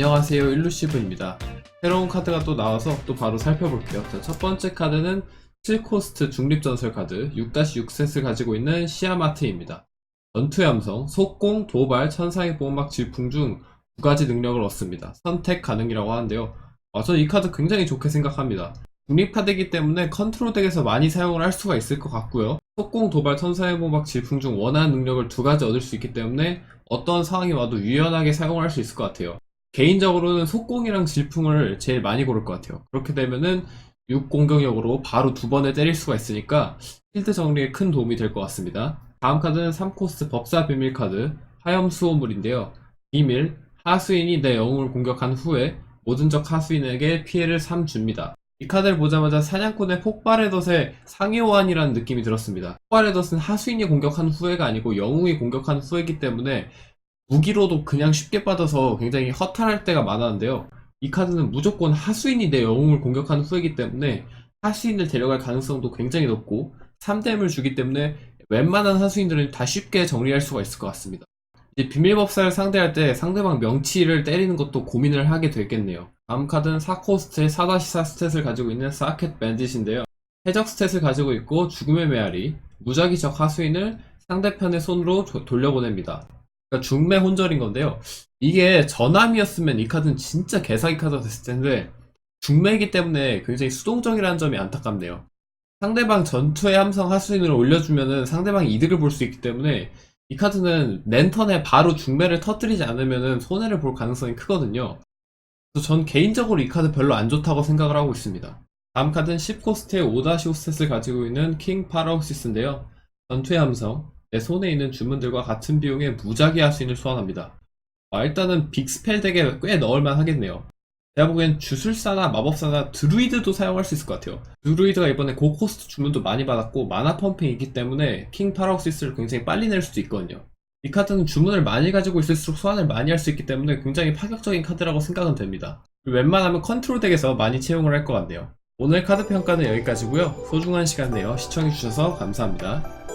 안녕하세요 일루시브입니다. 새로운 카드가 또 나와서 또 바로 살펴볼게요. 자, 첫 번째 카드는 7코스트 중립전설 카드 6-6셋을 가지고 있는 시아마트입니다. 전투의 함성, 속공, 도발, 천상의 보호막 질풍 중 두 가지 능력을 얻습니다. 선택 가능이라고 하는데요. 아, 저는 이 카드 굉장히 좋게 생각합니다. 중립 카드이기 때문에 컨트롤 덱에서 많이 사용을 할 수가 있을 것 같고요. 속공, 도발, 천사의 보호막 질풍 중 원하는 능력을 두 가지 얻을 수 있기 때문에 어떤 상황이 와도 유연하게 사용을 할 수 있을 것 같아요. 개인적으로는 속공이랑 질풍을 제일 많이 고를 것 같아요. 그렇게 되면은 6 공격력으로 바로 두 번에 때릴 수가 있으니까 필드 정리에 큰 도움이 될 것 같습니다. 다음 카드는 3코스트 법사 비밀 카드 화염수호물인데요. 비밀, 하수인이 내 영웅을 공격한 후에 모든 적 하수인에게 피해를 3 줍니다. 이 카드를 보자마자 사냥꾼의 폭발의 덫의 상해호환이라는 느낌이 들었습니다. 폭발의 덫은 하수인이 공격한 후회가 아니고 영웅이 공격한 후회이기 때문에 무기로도 그냥 쉽게 받아서 굉장히 허탈할 때가 많았는데요. 이 카드는 무조건 하수인이 내 영웅을 공격한 후이기 때문에 하수인을 데려갈 가능성도 굉장히 높고 3댐을 주기 때문에 웬만한 하수인들은 다 쉽게 정리할 수가 있을 것 같습니다. 이제 비밀법사를 상대할 때 상대방 명치를 때리는 것도 고민을 하게 되겠네요. 다음 카드는 4코스트의 4-4 스탯을 가지고 있는 사켓 밴딧인데요. 해적 스탯을 가지고 있고 죽음의 메아리, 무작위적 하수인을 상대편의 손으로 조- 돌려보냅니다. 그러니까 중매 혼절인 건데요. 이게 전함이었으면 이 카드는 진짜 개사기 카드가 됐을 텐데 중매이기 때문에 굉장히 수동적이라는 점이 안타깝네요. 상대방 전투의 함성 하수인을 올려주면은 상대방이 이득을 볼 수 있기 때문에 이 카드는 랜턴에 바로 중매를 터뜨리지 않으면은 손해를 볼 가능성이 크거든요. 그래서 전 개인적으로 이 카드 별로 안 좋다고 생각을 하고 있습니다. 다음 카드는 10코스트의 5-5셋을 가지고 있는 킹 파라옥시스인데요. 전투의 함성, 내 손에 있는 주문들과 같은 비용의 무작위 하수인을 소환합니다. 아, 일단은 빅스펠 덱에 꽤 넣을만 하겠네요. 제가 보기엔 주술사나 마법사나 드루이드도 사용할 수 있을 것 같아요. 드루이드가 이번에 고코스트 주문도 많이 받았고 마나 펌핑이 있기 때문에 킹 파라옥시스를 굉장히 빨리 낼 수도 있거든요. 이 카드는 주문을 많이 가지고 있을수록 소환을 많이 할 수 있기 때문에 굉장히 파격적인 카드라고 생각은 됩니다. 웬만하면 컨트롤 덱에서 많이 채용을 할 것 같네요. 오늘 카드 평가는 여기까지고요. 소중한 시간 내어 시청해주셔서 감사합니다.